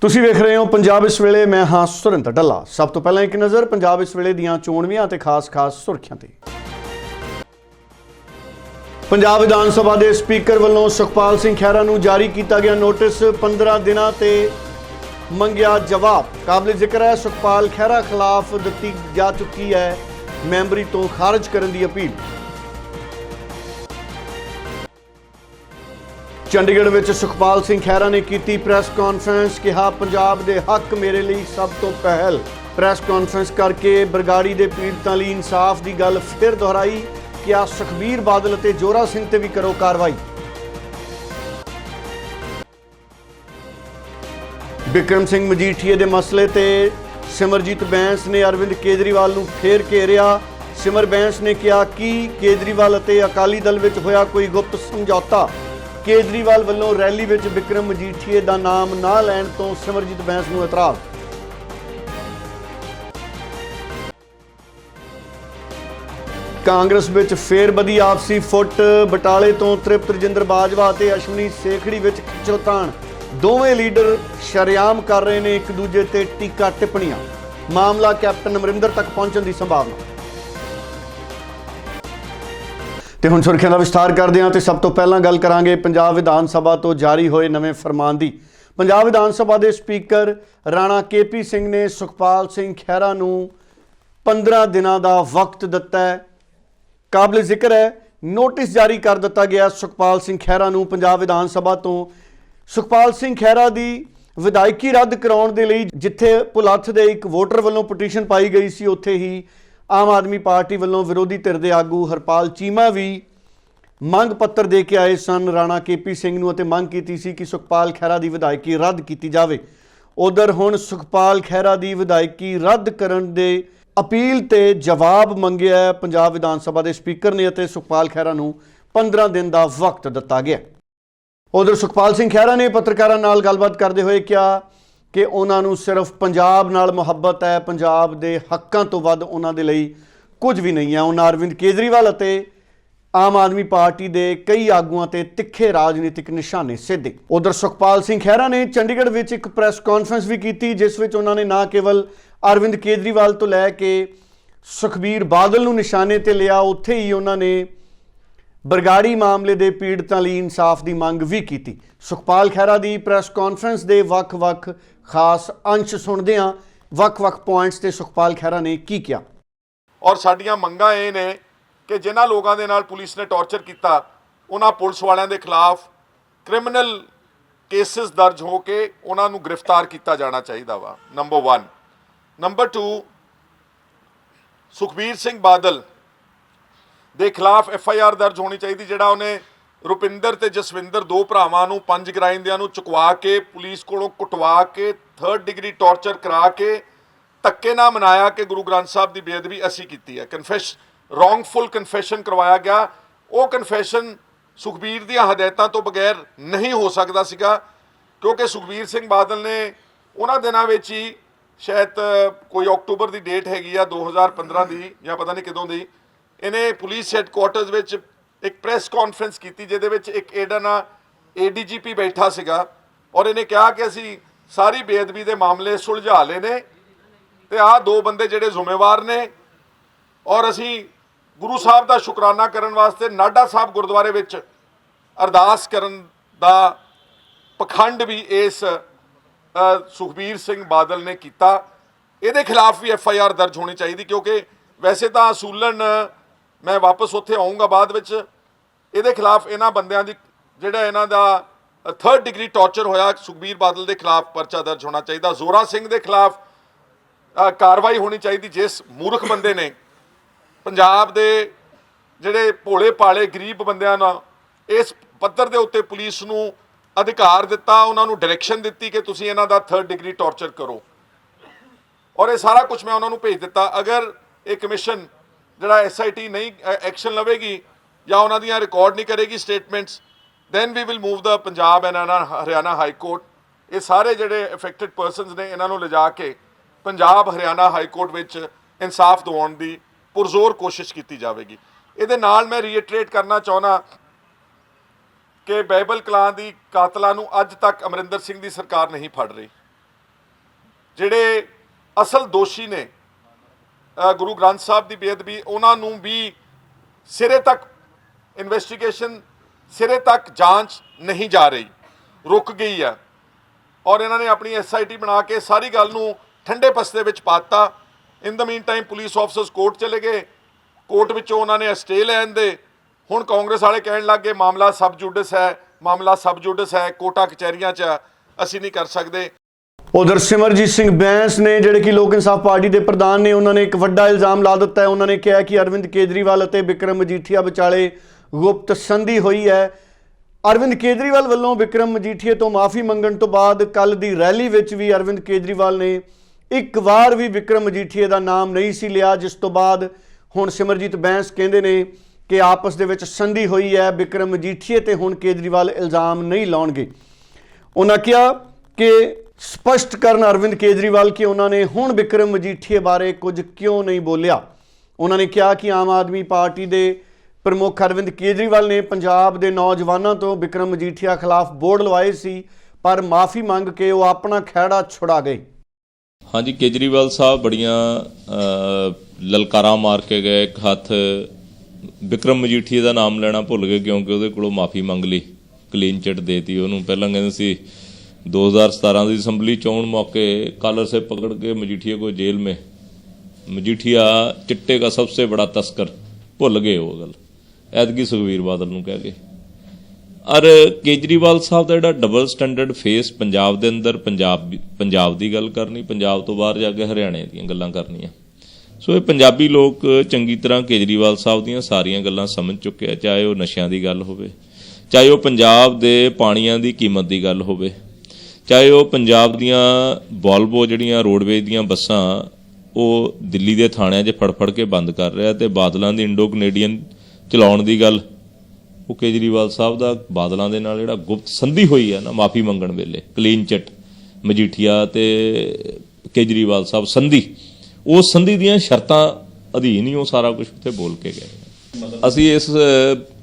ਤੁਸੀਂ ਵੇਖ ਰਹੇ ਹੋ ਪੰਜਾਬ ਇਸ ਵੇਲੇ, ਮੈਂ ਹਾਂ ਸੁਰਿੰਦਰ ਡੱਲਾ ਸਭ ਤੋਂ ਪਹਿਲਾਂ ਇੱਕ ਨਜ਼ਰ ਪੰਜਾਬ ਇਸ ਵੇਲੇ ਦੀਆਂ ਚੋਣਵੀਆਂ ਤੇ ਖਾਸ-ਖਾਸ ਸੁਰਖੀਆਂ ਤੇ। ਪੰਜਾਬ ਵਿਧਾਨ ਸਭਾ ਦੇ ਸਪੀਕਰ ਵੱਲੋਂ ਸੁਖਪਾਲ ਸਿੰਘ ਖਹਿਰਾ ਨੂੰ ਜਾਰੀ ਕੀਤਾ ਗਿਆ ਨੋਟਿਸ। 15 ਦਿਨਾਂ ਤੇ ਮੰਗਿਆ ਜਵਾਬ। ਕਾਬਲੇ ਜ਼ਿਕਰ ਹੈ, ਸੁਖਪਾਲ ਖਹਿਰਾ ਖਿਲਾਫ ਦਿੱਤੀ ਜਾ ਚੁੱਕੀ ਹੈ ਮੈਂਬਰੀ ਤੋਂ ਖਾਰਜ ਕਰਨ ਦੀ ਅਪੀਲ। ਚੰਡੀਗੜ੍ਹ ਵਿੱਚ ਸੁਖਪਾਲ ਸਿੰਘ ਖਹਿਰਾ ਨੇ ਕੀਤੀ ਪ੍ਰੈਸ ਕਾਨਫਰੰਸ, ਕਿਹਾ ਪੰਜਾਬ ਦੇ ਹੱਕ ਮੇਰੇ ਲਈ ਸਭ ਤੋਂ ਪਹਿਲ। ਪ੍ਰੈਸ ਕਾਨਫਰੰਸ ਕਰਕੇ ਬਰਗਾੜੀ ਦੇ ਪੀੜਤਾਂ ਲਈ ਇਨਸਾਫ ਦੀ ਗੱਲ ਫਿਰ ਦੁਹਰਾਈ, ਕਿਹਾ ਸੁਖਬੀਰ ਬਾਦਲ ਅਤੇ ਜੋਰਾ ਸਿੰਘ ਤੇ ਵੀ ਕਰੋ ਕਾਰਵਾਈ। ਬਿਕਰਮ ਸਿੰਘ ਮਜੀਠੀਏ ਦੇ ਮਸਲੇ ਤੇ ਸਿਮਰਜੀਤ ਬੈਂਸ ਨੇ ਅਰਵਿੰਦ ਕੇਜਰੀਵਾਲ ਨੂੰ ਫੇਰ ਘੇਰਿਆ। ਸਿਮਰ ਬੈਂਸ ਨੇ ਕਿਹਾ, ਕਿ ਕੇਜਰੀਵਾਲ ਅਤੇ ਅਕਾਲੀ ਦਲ ਵਿੱਚ ਹੋਇਆ ਕੋਈ ਗੁਪਤ ਸਮਝੌਤਾ? ਕੇਜਰੀਵਾਲ ਵੱਲੋਂ ਰੈਲੀ ਵਿੱਚ ਬਿਕਰਮ ਮਜੀਠੀਏ ਦਾ ਨਾਮ ਨਾ ਲੈਣ ਤੋਂ ਸਿਮਰਜੀਤ ਬੈਂਸ ਨੂੰ ਇਤਰਾਜ਼। ਕਾਂਗਰਸ ਵਿੱਚ ਫੇਰ ਵਧੀ ਆਪਸੀ ਫੁੱਟ। ਬਟਾਲੇ ਤੋਂ ਤ੍ਰਿਪਤ ਰਜਿੰਦਰ ਬਾਜਵਾ ਅਤੇ ਅਸ਼ਵਨੀ ਸੇਖੜੀ ਵਿੱਚ ਖਿੱਚੋਤਾਣ ਦੋਵੇਂ ਲੀਡਰ ਸ਼ਰੇਆਮ ਕਰ ਰਹੇ ਨੇ, ਇੱਕ ਦੂਜੇ ਤੇ ਟੀਕਾ ਟਿੱਪਣੀਆਂ। ਮਾਮਲਾ ਕੈਪਟਨ ਅਮਰਿੰਦਰ ਤੱਕ ਪਹੁੰਚਣ ਦੀ ਸੰਭਾਵਨਾ। ਤੇ ਹੁਣ ਸੁਰਖੀਆਂ ਦਾ ਵਿਸਥਾਰ ਕਰਦੇ ਹਾਂ ਤੇ ਸਭ ਤੋਂ ਪਹਿਲਾਂ ਗੱਲ ਕਰਾਂਗੇ ਪੰਜਾਬ ਵਿਧਾਨ ਸਭਾ ਤੋਂ ਜਾਰੀ ਹੋਏ ਨਵੇਂ ਫਰਮਾਨ ਦੀ। ਪੰਜਾਬ ਵਿਧਾਨ ਸਭਾ ਦੇ ਸਪੀਕਰ ਰਾਣਾ ਕੇਪੀ ਸਿੰਘ ਨੇ ਸੁਖਪਾਲ ਸਿੰਘ ਖਹਿਰਾ ਨੂੰ 15 ਦਿਨਾਂ ਦਾ ਵਕਤ ਦਿੱਤਾ ਹੈ। ਕਾਬਲੇ ਜ਼ਿਕਰ ਹੈ, ਨੋਟਿਸ ਜਾਰੀ ਕਰ ਦਿੱਤਾ ਗਿਆ ਸੁਖਪਾਲ ਸਿੰਘ ਖਹਿਰਾ ਨੂੰ ਪੰਜਾਬ ਵਿਧਾਨ ਸਭਾ ਤੋਂ। ਸੁਖਪਾਲ ਸਿੰਘ ਖਹਿਰਾ ਦੀ ਵਿਧਾਇਕੀ ਰੱਦ ਕਰਾਉਣ ਦੇ ਲਈ ਜਿੱਥੇ ਪੁਲੱਥ ਦੇ ਇੱਕ ਵੋਟਰ ਵੱਲੋਂ ਪਟੀਸ਼ਨ ਪਾਈ ਗਈ ਸੀ, ਉੱਥੇ ਹੀ ਆਮ ਆਦਮੀ ਪਾਰਟੀ ਵੱਲੋਂ ਵਿਰੋਧੀ ਧਿਰ ਦੇ ਆਗੂ ਹਰਪਾਲ ਚੀਮਾ ਵੀ ਮੰਗ ਪੱਤਰ ਦੇ ਕੇ ਆਏ ਸਨ। ਰਾਣਾ ਕੇਪੀ ਸਿੰਘ ਨੂੰ ਅਤੇ ਮੰਗ ਕੀਤੀ ਸੀ ਕਿ ਸੁਖਪਾਲ ਖਹਿਰਾ ਦੀ ਵਿਧਾਇਕੀ ਰੱਦ ਕੀਤੀ ਜਾਵੇ। ਉਧਰ ਹੁਣ ਸੁਖਪਾਲ ਖਹਿਰਾ ਦੀ ਵਿਧਾਇਕੀ ਰੱਦ ਕਰਨ ਦੇ ਅਪੀਲ ਤੇ ਜਵਾਬ ਮੰਗਿਆ ਪੰਜਾਬ ਵਿਧਾਨ ਸਭਾ ਦੇ ਸਪੀਕਰ ਨੇ ਅਤੇ ਸੁਖਪਾਲ ਖਹਿਰਾ ਨੂੰ 15 ਦਿਨ ਦਾ ਵਕਤ ਦਿੱਤਾ ਗਿਆ। ਉਧਰ ਸੁਖਪਾਲ ਸਿੰਘ ਖਹਿਰਾ ਨੇ ਪੱਤਰਕਾਰਾਂ ਨਾਲ ਗੱਲਬਾਤ ਕਰਦੇ ਹੋਏ ਕਿਹਾ ਕਿ ਉਹਨਾਂ ਨੂੰ ਸਿਰਫ ਪੰਜਾਬ ਨਾਲ ਮੁਹੱਬਤ ਹੈ, ਪੰਜਾਬ ਦੇ ਹੱਕਾਂ ਤੋਂ ਵੱਧ ਉਹਨਾਂ ਦੇ ਲਈ ਕੁਝ ਵੀ ਨਹੀਂ ਹੈ। ਉਹਨਾਂ ਅਰਵਿੰਦ ਕੇਜਰੀਵਾਲ ਅਤੇ ਆਮ ਆਦਮੀ ਪਾਰਟੀ ਦੇ ਕਈ ਆਗੂਆਂ ਤੇ ਤਿੱਖੇ ਰਾਜਨੀਤਿਕ ਨਿਸ਼ਾਨੇ ਸਿੱਧੇ। ਉਧਰ ਸੁਖਪਾਲ ਸਿੰਘ ਖਹਿਰਾ ਨੇ ਚੰਡੀਗੜ੍ਹ ਵਿੱਚ ਇੱਕ ਪ੍ਰੈਸ ਕਾਨਫਰੰਸ ਵੀ ਕੀਤੀ, ਜਿਸ ਵਿੱਚ ਉਹਨਾਂ ਨੇ ਨਾ ਕੇਵਲ ਅਰਵਿੰਦ ਕੇਜਰੀਵਾਲ ਤੋਂ ਲੈ ਕੇ ਸੁਖਬੀਰ ਬਾਦਲ ਨੂੰ ਨਿਸ਼ਾਨੇ ਤੇ ਲਿਆ, ਉੱਥੇ ਹੀ ਉਹਨਾਂ ਨੇ ਬਰਗਾੜੀ ਮਾਮਲੇ ਦੇ ਪੀੜਤਾਂ ਲਈ ਇਨਸਾਫ ਦੀ ਮੰਗ ਵੀ ਕੀਤੀ। ਸੁਖਪਾਲ ਖਹਿਰਾ ਦੀ ਪ੍ਰੈਸ ਕਾਨਫਰੰਸ ਦੇ ਵੱਖ-ਵੱਖ ਖਾਸ ਅੰਸ਼ ਸੁਣਦੇ ਹਾਂ। ਵੱਖ-ਵੱਖ ਪੁਆਇੰਟਸ ਤੇ ਸੁਖਪਾਲ ਖਹਿਰਾ ਨੇ ਕੀ ਕਿਹਾ? ਔਰ ਸਾਡੀਆਂ ਮੰਗਾਂ ਇਹ ਨੇ ਕਿ ਜਿਨ੍ਹਾਂ ਲੋਕਾਂ ਦੇ ਨਾਲ ਪੁਲਿਸ ਨੇ ਟੌਰਚਰ ਕੀਤਾ, ਉਹਨਾਂ ਪੁਲਿਸ ਵਾਲਿਆਂ ਦੇ ਖਿਲਾਫ ਕ੍ਰਿਮੀਨਲ ਕੇਸਿਸ ਦਰਜ ਹੋ ਕੇ ਉਹਨਾਂ ਨੂੰ ਗ੍ਰਿਫਤਾਰ ਕੀਤਾ ਜਾਣਾ ਚਾਹੀਦਾ ਵਾ ਨੰਬਰ 1 ਨੰਬਰ 2 ਸੁਖਬੀਰ ਸਿੰਘ ਬਾਦਲ ਦੇ ਖਿਲਾਫ ਐਫ ਆਈ ਆਰ ਦਰਜ ਹੋਣੀ ਚਾਹੀਦੀ, ਜਿਹੜਾ ਉਹਨੇ ਰੁਪਿੰਦਰ ਤੇ ਜਸਵਿੰਦਰ ਦੋ ਭਰਾਵਾਂ ਨੂੰ, ਪੰਜ ਗ੍ਰਾਈਂਦਿਆਂ ਨੂੰ ਚੁਕਵਾ ਕੇ, ਪੁਲਿਸ ਕੋਲੋਂ ਕੁਟਵਾ ਕੇ 3rd ਡਿਗਰੀ ਟੌਰਚਰ ਕਰਾ ਕੇ, ਧੱਕੇ ਨਾਲ ਮਨਾਇਆ ਕਿ ਗੁਰੂ ਗ੍ਰੰਥ ਸਾਹਿਬ ਦੀ ਬੇਅਦਬੀ ਅਸੀਂ ਕੀਤੀ ਹੈ। ਕਨਫੈਸ ਰੋਂਗਫੁਲ ਕਨਫੈਸ਼ਨ ਕਰਵਾਇਆ ਗਿਆ। ਉਹ ਕਨਫੈਸ਼ਨ ਸੁਖਬੀਰ ਦੀਆਂ ਹਦਾਇਤਾਂ ਤੋਂ ਬਗੈਰ ਨਹੀਂ ਹੋ ਸਕਦਾ ਸੀਗਾ, ਕਿਉਂਕਿ ਸੁਖਬੀਰ ਸਿੰਘ ਬਾਦਲ ਨੇ ਉਹਨਾਂ ਦਿਨਾਂ ਵਿੱਚ ਹੀ ਸ਼ਾਇਦ ਕੋਈ ਅਕਤੂਬਰ ਦੀ ਡੇਟ ਹੈਗੀ ਆ 2015 ਦੀ ਜਾਂ ਪਤਾ ਨਹੀਂ ਕਦੋਂ ਦੀ ਇਹਨੇ ਪੁਲਿਸ ਹੈੱਡਕੁਆਰਟਰਸ ਵਿੱਚ ਇੱਕ ਪ੍ਰੈਸ ਕਾਨਫਰੰਸ ਕੀਤੀ, ਜਿਹਦੇ ਵਿੱਚ ਇੱਕ ਏਡਨ ਏਡੀਜੀਪੀ ਬੈਠਾ ਸੀਗਾ ਔਰ ਇਹਨੇ ਕਿਹਾ ਕਿ ਅਸੀਂ ਸਾਰੀ ਬੇਅਦਬੀ ਦੇ ਮਾਮਲੇ ਸੁਲਝਾ ਲਏ ਨੇ ਤੇ ਆਹ ਦੋ ਬੰਦੇ ਜਿਹੜੇ ਜ਼ਿੰਮੇਵਾਰ ਨੇ ਔਰ ਅਸੀਂ ਗੁਰੂ ਸਾਹਿਬ ਦਾ ਸ਼ੁਕਰਾਨਾ ਕਰਨ ਵਾਸਤੇ ਨਾਡਾ ਸਾਹਿਬ ਗੁਰਦੁਆਰੇ ਵਿੱਚ ਅਰਦਾਸ ਕਰਨ ਦਾ ਪਖੰਡ ਵੀ ਇਸ ਸੁਖਬੀਰ ਸਿੰਘ ਬਾਦਲ ਨੇ ਕੀਤਾ। ਇਹਦੇ ਖਿਲਾਫ ਵੀ ਐਫ ਆਈ ਆਰ ਦਰਜ ਹੋਣੀ ਚਾਹੀਦੀ ਕਿਉਂਕਿ ਵੈਸੇ ਤਾਂ ਅਸੂਲਨ ਮੈਂ ਵਾਪਸ ਉੱਥੇ ਆਉਂਗਾ ਬਾਅਦ ਵਿੱਚ। ਇਹਦੇ ਖਿਲਾਫ ਇਹਨਾਂ ਬੰਦਿਆਂ ਦੀ, ਜਿਹੜਾ ਇਹਨਾਂ ਦਾ ਥਰਡ ਡਿਗਰੀ ਟੌਰਚਰ ਹੋਇਆ, ਸੁਖਬੀਰ ਬਾਦਲ ਦੇ ਖਿਲਾਫ ਪਰਚਾ ਦਰਜ ਹੋਣਾ ਚਾਹੀਦਾ। ਜ਼ੋਰਾ ਸਿੰਘ ਦੇ ਖਿਲਾਫ ਕਾਰਵਾਈ ਹੋਣੀ ਚਾਹੀਦੀ, ਜਿਸ ਮੂਰਖ ਬੰਦੇ ਨੇ ਪੰਜਾਬ ਦੇ ਜਿਹੜੇ ਭੋਲੇ ਪਾਲੇ ਗਰੀਬ ਬੰਦਿਆਂ ਨਾਲ ਇਸ ਪੱਧਰ ਦੇ ਉੱਤੇ ਪੁਲਿਸ ਨੂੰ ਅਧਿਕਾਰ ਦਿੱਤਾ, ਉਹਨਾਂ ਨੂੰ ਡਾਇਰੈਕਸ਼ਨ ਦਿੱਤੀ ਕਿ ਤੁਸੀਂ ਇਹਨਾਂ ਦਾ ਥਰਡ ਡਿਗਰੀ ਟੌਰਚਰ ਕਰੋ। ਔਰ ਇਹ ਸਾਰਾ ਕੁਝ ਮੈਂ ਉਹਨਾਂ ਨੂੰ ਭੇਜ ਦਿੱਤਾ। ਅਗਰ ਇਹ ਕਮਿਸ਼ਨ ਜਿਹੜਾ ਐਸਆਈਟੀ ਨਹੀਂ ਐਕਸ਼ਨ ਲਵੇਗੀ ਜਾਂ ਉਹਨਾਂ ਦੀਆਂ ਰਿਕਾਰਡ ਨਹੀਂ ਕਰੇਗੀ statements then we will move the Punjab and Haryana high court ਇਹ ਸਾਰੇ ਜਿਹੜੇ ਅਫੈਕਟਡ ਪਰਸਨਸ ਨੇ, ਇਹਨਾਂ ਨੂੰ ਲਿਜਾ ਕੇ ਪੰਜਾਬ ਹਰਿਆਣਾ ਹਾਈ ਕੋਰਟ ਵਿੱਚ ਇਨਸਾਫ ਦਿਵਾਉਣ ਦੀ ਪੁਰਜ਼ੋਰ ਕੋਸ਼ਿਸ਼ ਕੀਤੀ ਜਾਵੇਗੀ। ਇਹਦੇ ਨਾਲ ਮੈਂ ਰੀਇਟਰੇਟ ਕਰਨਾ ਚਾਹੁੰਦਾ ਕਿ ਬਾਈਬਲ ਕਲਾਂ ਦੀ ਕਾਤਲਾਂ ਨੂੰ ਅੱਜ ਤੱਕ ਅਮਰਿੰਦਰ ਸਿੰਘ ਦੀ ਸਰਕਾਰ ਨਹੀਂ ਫੜ ਰਹੀ। ਜਿਹੜੇ ਅਸਲ ਦੋਸ਼ੀ ਨੇ ਗੁਰੂ ਗ੍ਰੰਥ ਸਾਹਿਬ ਦੀ ਬੇਅਦਬੀ, ਉਹਨਾਂ ਨੂੰ ਵੀ ਸਿਰੇ ਤੱਕ ਇਨਵੈਸਟੀਗੇਸ਼ਨ ਸਿਰੇ ਤੱਕ ਜਾਂਚ ਨਹੀਂ ਜਾ ਰਹੀ। ਰੁਕ ਗਈ ਆ। ਔਰ ਇਹਨਾਂ ਨੇ ਆਪਣੀ ਐਸਆਈਟੀ ਬਣਾ ਕੇ ਸਾਰੀ ਗੱਲ ਨੂੰ ਠੰਡੇ ਪਸਤੇ ਵਿੱਚ ਪਾਤਾ in the mean time police officers court ਚਲੇ ਗਏ। ਕੋਰਟ ਵਿੱਚੋਂ ਉਹਨਾਂ ਨੇ ਸਟੇ ਲੈਣ ਦੇ। ਹੁਣ ਕਾਂਗਰਸ ਵਾਲੇ ਕਹਿਣ ਲੱਗ ਗਏ, ਮਾਮਲਾ ਸਬ ਜੁਡਿਸ ਹੈ, ਮਾਮਲਾ ਸਬ ਜੁਡਿਸ ਹੈ, ਕੋਟਾ ਕਚਹਿਰੀਆਂ 'ਚ ਅਸੀਂ ਨਹੀਂ ਕਰ ਸਕਦੇ। ਉਧਰ ਸਿਮਰਜੀਤ ਸਿੰਘ ਬੈਂਸ ਨੇ ਜਿਹੜੇ ਕਿ ਲੋਕ ਇਨਸਾਫ ਪਾਰਟੀ ਦੇ ਪ੍ਰਧਾਨ ਨੇ, ਉਹਨਾਂ ਨੇ ਇੱਕ ਵੱਡਾ ਇਲਜ਼ਾਮ ਲਾ ਦਿੱਤਾ ਹੈ। ਉਹਨਾਂ ਨੇ ਕਿਹਾ ਕਿ ਅਰਵਿੰਦ ਕੇਜਰੀਵਾਲ ਅਤੇ ਵਿਕਰਮ ਮਜੀਠੀਆ ਵਿਚਾਲੇ ਗੁਪਤ ਸੰਧੀ ਹੋਈ ਹੈ। ਅਰਵਿੰਦ ਕੇਜਰੀਵਾਲ ਵੱਲੋਂ ਵਿਕਰਮ ਮਜੀਠੀਆ ਤੋਂ ਮਾਫੀ ਮੰਗਣ ਤੋਂ ਬਾਅਦ ਕੱਲ ਦੀ ਰੈਲੀ ਵਿੱਚ ਵੀ ਅਰਵਿੰਦ ਕੇਜਰੀਵਾਲ ਨੇ ਇੱਕ ਵਾਰ ਵੀ ਵਿਕਰਮ ਮਜੀਠੀਆ ਦਾ ਨਾਮ ਨਹੀਂ ਸੀ ਲਿਆ, ਜਿਸ ਤੋਂ ਬਾਅਦ ਹੁਣ ਸਿਮਰਜੀਤ ਬੈਂਸ ਕਹਿੰਦੇ ਨੇ ਕਿ ਆਪਸ ਦੇ ਵਿੱਚ ਸੰਧੀ ਹੋਈ ਹੈ, ਵਿਕਰਮ ਮਜੀਠੀਆ ਤੇ ਹੁਣ ਕੇਜਰੀਵਾਲ ਇਲਜ਼ਾਮ ਨਹੀਂ ਲਾਉਣਗੇ। ਉਹਨਾਂ ਕਿਹਾ ਕਿ ਸਪਸ਼ਟ ਕਰਨ ਅਰਵਿੰਦ ਕੇਜਰੀਵਾਲ ਕਿ ਉਹਨਾਂ ਨੇ ਹੁਣ ਵਿਕਰਮ ਮਜੀਠੀਏ ਬਾਰੇ ਕੁਝ ਕਿਉਂ ਨਹੀਂ ਬੋਲਿਆ? ਉਹਨਾਂ ਨੇ ਕਿਹਾ ਕਿ ਆਮ ਆਦਮੀ ਪਾਰਟੀ ਦੇ ਪ੍ਰਮੁੱਖ ਅਰਵਿੰਦ ਕੇਜਰੀਵਾਲ ਨੇ ਪੰਜਾਬ ਦੇ ਨੌਜਵਾਨਾਂ ਤੋਂ ਵਿਕਰਮ ਮਜੀਠੀਆ ਖਿਲਾਫ ਬੋਰਡ ਲਵਾਏ ਸੀ ਪਰ ਮਾਫੀ ਮੰਗ ਕੇ ਉਹ ਆਪਣਾ ਖਹਿੜਾ ਛੁਡਾ ਗਏ। ਹਾਂਜੀ ਕੇਜਰੀਵਾਲ ਸਾਹਿਬ ਬੜੀਆਂ ਅ, ਲਲਕਾਰਾਂ ਮਾਰ ਕੇ ਗਏ ਇੱਕ ਹੱਥ ਵਿਕਰਮ ਮਜੀਠੀਆ ਦਾ ਨਾਮ ਲੈਣਾ ਭੁੱਲ ਗਏ ਕਿਉਂਕਿ ਉਹਦੇ ਕੋਲੋਂ ਮਾਫੀ ਮੰਗ ਲਈ ਕਲੀਨ ਚਿੱਟ ਦੇਤੀ ਉਹਨੂੰ। ਪਹਿਲਾਂ ਕਹਿੰਦੇ ਸੀ 2017 ਦੀ ਅਸੈਂਬਲੀ ਚੋਣ ਮੌਕੇ ਕਾਲਰ ਸੇ ਪਕੜ ਕੇ ਮਜੀਠੀਆ ਕੋ ਜੇਲ੍ਹ ਮੇ। ਮਜੀਠੀਆ ਚਿੱਟੇ ਦਾ ਸਭ ਤੋਂ ਬੜਾ ਤਸਕਰ, ਭੁੱਲ ਗਏ ਉਹ ਗੱਲ। ਐਤਕੀ ਸੁਖਵੀਰ ਬਾਦਲ ਨੂੰ ਕਹਿ ਕੇ। ਔਰ ਕੇਜਰੀਵਾਲ ਸਾਹਿਬ ਦਾ ਜਿਹੜਾ ਡਬਲ ਸਟੈਂਡਰਡ ਫੇਸ ਪੰਜਾਬ ਦੇ ਅੰਦਰ, ਪੰਜਾਬ ਪੰਜਾਬ ਦੀ ਗੱਲ ਕਰਨੀ, ਪੰਜਾਬ ਤੋਂ ਬਾਹਰ ਜਾ ਕੇ ਹਰਿਆਣੇ ਦੀਆਂ ਗੱਲਾਂ ਕਰਨੀਆਂ। ਸੋ ਇਹ ਪੰਜਾਬੀ ਲੋਕ ਚੰਗੀ ਤਰ੍ਹਾਂ ਕੇਜਰੀਵਾਲ ਸਾਹਿਬ ਦੀਆਂ ਸਾਰੀਆਂ ਗੱਲਾਂ ਸਮਝ ਚੁੱਕੇ ਆ, ਚਾਹੇ ਉਹ ਨਸ਼ਿਆਂ ਦੀ ਗੱਲ ਹੋਵੇ, ਚਾਹੇ ਉਹ ਪੰਜਾਬ ਦੇ ਪਾਣੀਆਂ ਦੀ ਕੀਮਤ ਦੀ ਗੱਲ ਹੋਵੇ। ਚਾਹੇ ਉਹ ਪੰਜਾਬ ਦੀਆਂ ਵੋਲਵੋ ਜਿਹੜੀਆਂ ਰੋਡਵੇਜ਼ ਦੀਆਂ ਬੱਸਾਂ ਉਹ ਦਿੱਲੀ ਦੇ ਥਾਣਿਆਂ 'ਚ ਫੜ-ਫੜ ਕੇ ਬੰਦ ਕਰ ਰਿਹਾ ਤੇ ਬਾਦਲਾਂ ਦੀ ਇੰਡੋ ਕੈਨੇਡੀਅਨ ਚਲਾਉਣ ਦੀ ਗੱਲ, ਉਹ ਕੇਜਰੀਵਾਲ ਸਾਹਿਬ ਦਾ ਬਾਦਲਾਂ ਦੇ ਨਾਲ ਜਿਹੜਾ ਗੁਪਤ ਸੰਧੀ ਹੋਈ ਹੈ ਨਾ ਮਾਫੀ ਮੰਗਣ ਵੇਲੇ ਕਲੀਨ ਚਿੱਟ ਮਜੀਠੀਆ ਤੇ ਕੇਜਰੀਵਾਲ ਸਾਹਿਬ ਸੰਧੀ, ਉਹ ਸੰਧੀ ਦੀਆਂ ਸ਼ਰਤਾਂ ਅਧੀਨ ਹੀ ਉਹ ਸਾਰਾ ਕੁਝ ਉੱਥੇ ਬੋਲ ਕੇ ਗਏ। ਅਸੀਂ ਇਸ